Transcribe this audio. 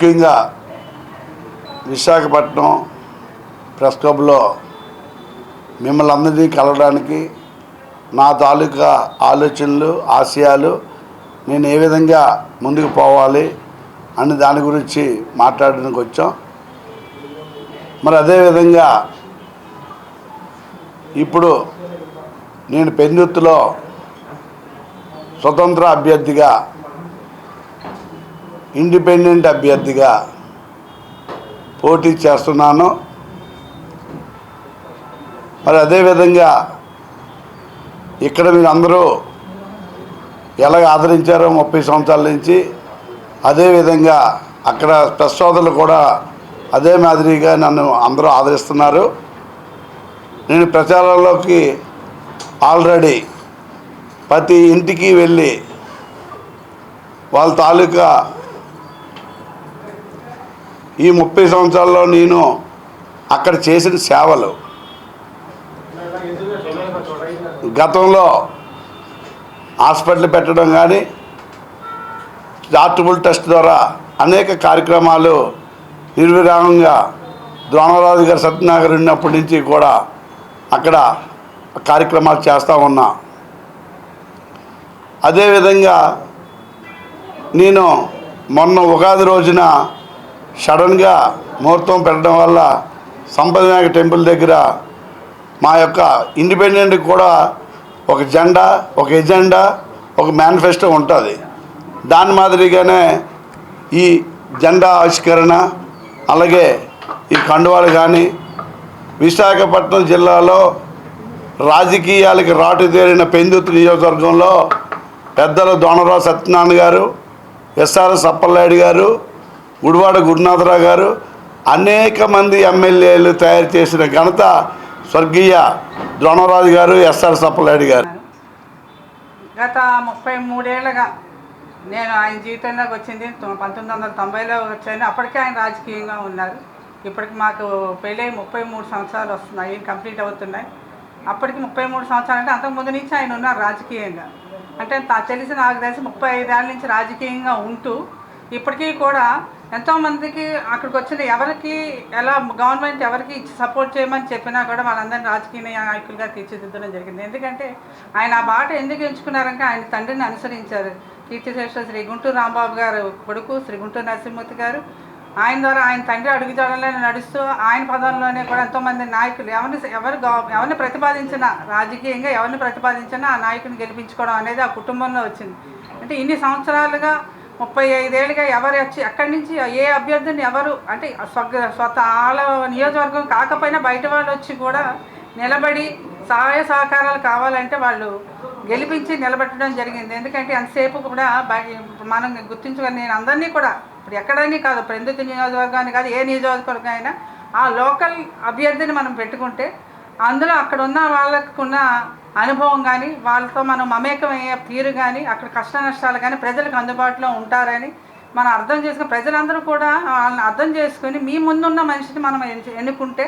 ముఖ్యంగా విశాఖపట్నం ప్రెస్ క్లబ్లో మిమ్మల్ని అందరినీ కలవడానికి నా తాలూకా ఆలోచనలు ఆశయాలు నేను ఏ విధంగా ముందుకు పోవాలి అని దాని గురించి మాట్లాడడానికి వచ్చాం. మరి అదేవిధంగా ఇప్పుడు నేను పెందుత్తులో స్వతంత్ర అభ్యర్థిగా ఇండిపెండెంట్ అభ్యర్థిగా పోటీ చేస్తున్నాను. మరి అదేవిధంగా ఇక్కడ మీరు అందరూ ఎలాగ ఆదరించారో ముప్పై సంవత్సరాల నుంచి అదేవిధంగా అక్కడ ప్రెస్ సోదరులు కూడా అదే మాదిరిగా నన్ను అందరూ ఆదరిస్తున్నారు. నేను ప్రచారంలోకి ఆల్రెడీ ప్రతి ఇంటికి వెళ్ళి వాళ్ళ తాలూకా ఈ ముప్పై సంవత్సరాల్లో నేను అక్కడ చేసిన సేవలు. గతంలో హాస్పిటల్ పెట్టడం కానీ చార్టబుల్ టెస్ట్ ద్వారా అనేక కార్యక్రమాలు నిర్విరామంగా ద్రోణరాజు గారు సత్యనాగర్ ఉన్నప్పటి నుంచి కూడా అక్కడ కార్యక్రమాలు చేస్తూ ఉన్నా. అదేవిధంగా నేను మొన్న ఉగాది రోజున సడన్గా ముహూర్తం పెట్టడం వల్ల సంపదనాయక టెంపుల్ దగ్గర మా యొక్క ఇండిపెండెంట్ కూడా ఒక జెండా ఒక ఎజెండా ఒక మేనిఫెస్టో ఉంటుంది. దాని మాదిరిగానే ఈ జెండా ఆవిష్కరణ అలాగే ఈ కండువాలు కానీ విశాఖపట్నం జిల్లాలో రాజకీయాలకి రాటు తేలిన పెందుతు నియోజకవర్గంలో పెద్దలు దోనరావు సత్యనారాయణ గారు ఎస్ఆర్ఎస్ సప్పలనాయుడు గారు గుడివాడ గురునాథరావు గారు అనేక మంది ఎమ్మెల్యేలు తయారు చేసిన ఘనత స్వర్గీయ ద్రోణరాజు గారు ఎస్ఆర్ సప్పలాడి గారు. గత ముప్పై మూడేళ్ళగా నేను ఆయన జీవితంలోకి వచ్చింది. పంతొమ్మిది వందల తొంభైలో వచ్చాను. అప్పటికే ఆయన రాజకీయంగా ఉన్నారు. ఇప్పటికి మాకు పెళ్ళై ముప్పై మూడు సంవత్సరాలు వస్తున్నాయి. కంప్లీట్ అవుతున్నాయి. అప్పటికి ముప్పై మూడు సంవత్సరాలు అంటే అంతకుముందు నుంచి ఆయన ఉన్నారు రాజకీయంగా. అంటే తెలిసి నాకు తెలిసి ముప్పై ఐదేళ్ళ నుంచి రాజకీయంగా ఉంటూ ఇప్పటికీ కూడా ఎంతోమందికి అక్కడికి వచ్చిన ఎవరికి ఎలా గవర్నమెంట్ ఎవరికి ఇచ్చి సపోర్ట్ చేయమని చెప్పినా కూడా వాళ్ళందరినీ రాజకీయ నాయకులుగా తీర్చిదిద్దడం జరిగింది. ఎందుకంటే ఆయన ఆ బాట ఎందుకు ఎంచుకున్నారంటే ఆయన తండ్రిని అనుసరించారు. కీర్తిశేష శ్రీ గుంటూరు రాంబాబు గారు కొడుకు శ్రీ గుంటూరు నరసింహమూర్తి గారు. ఆయన ద్వారా ఆయన తండ్రి అడుగుజాడలోనే నడుస్తూ ఆయన పదంలోనే కూడా ఎంతోమంది నాయకులు ఎవరిని ఎవరు ఎవరిని ప్రతిపాదించినా రాజకీయంగా ఎవరిని ప్రతిపాదించినా ఆ నాయకుని గెలిపించుకోవడం అనేది ఆ కుటుంబంలో వచ్చింది. అంటే ఇన్ని సంవత్సరాలుగా ముప్పై ఐదేళ్ళుగా ఎవరు వచ్చి ఎక్కడి నుంచి ఏ అభ్యర్థిని ఎవరు అంటే స్వగ స్వత వాళ్ళ నియోజకవర్గం కాకపోయినా బయట వాళ్ళు వచ్చి కూడా నిలబడి సహాయ సహకారాలు కావాలంటే వాళ్ళు గెలిపించి నిలబెట్టడం జరిగింది. ఎందుకంటే ఎంతసేపు కూడా మనం గుర్తించుకొని నేను అందరినీ కూడా ఇప్పుడు ఎక్కడని కాదు ప్రస్తుత నియోజకవర్గాన్ని కాదు ఏ నియోజకవర్గం అయినా ఆ లోకల్ అభ్యర్థిని మనం పెట్టుకుంటే అందులో అక్కడ ఉన్న వాళ్ళకున్న అనుభవం కానీ వాళ్ళతో మనం మమేకమయ్యే తీరు కానీ అక్కడ కష్ట నష్టాలు కానీ ప్రజలకు అందుబాటులో ఉంటారని మనం అర్థం చేసుకుని ప్రజలందరూ కూడా వాళ్ళని అర్థం చేసుకుని మీ ముందున్న మనిషిని మనం ఎన్నుకుంటే